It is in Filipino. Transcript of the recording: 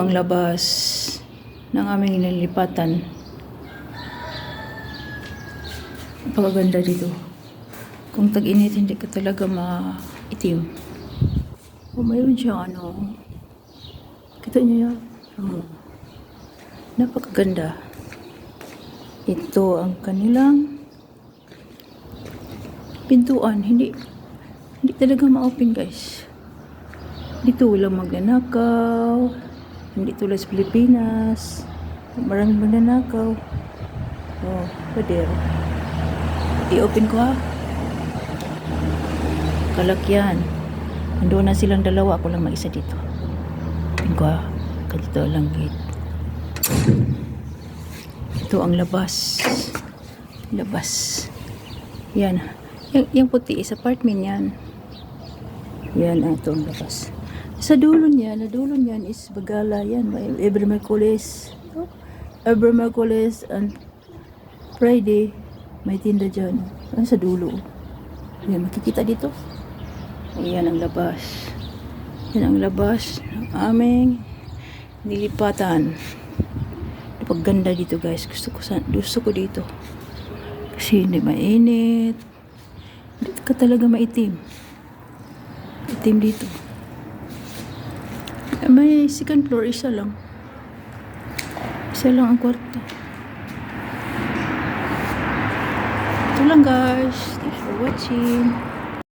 ang labas ng aming inilipatan. Napakaganda dito. Kung tag-init, hindi ka talaga maitim. O, mayroon siyang ano. Kita niyo yan? Oh. Napakaganda. Ito ang kanilang pintuan. Hindi, hindi talaga ma-open guys. Dito walang magnanakaw. Hindi tulad sa Pilipinas. Maraming magnanakaw. Oh, pader. I-open ko ha. Kalakyan. Nandoon na silang dalawa. Ako lang mag-isa dito. Open ko ha. Ganito lang gate. Ito ang labas. Labas. Yan. Yung, yung puti is apartment yan. Yan, ah, ito ang labas. Sa dulo niya, na dulo niyan is Bagala yan. Every Merkulis. Every Merkulis and Friday, may tinda dyan. Yan sa dulo. Yan, makikita dito. Ayan ang labas. Yan ang labas ng aming nilipatan. Pagganda dito guys. Gusto ko, sa, gusto ko dito. Kasi hindi mainit. Hindi ka talaga maitim. Itim dito. May second floor, isa lang. Isa lang ang kwarto. Ito lang guys. Thanks for watching.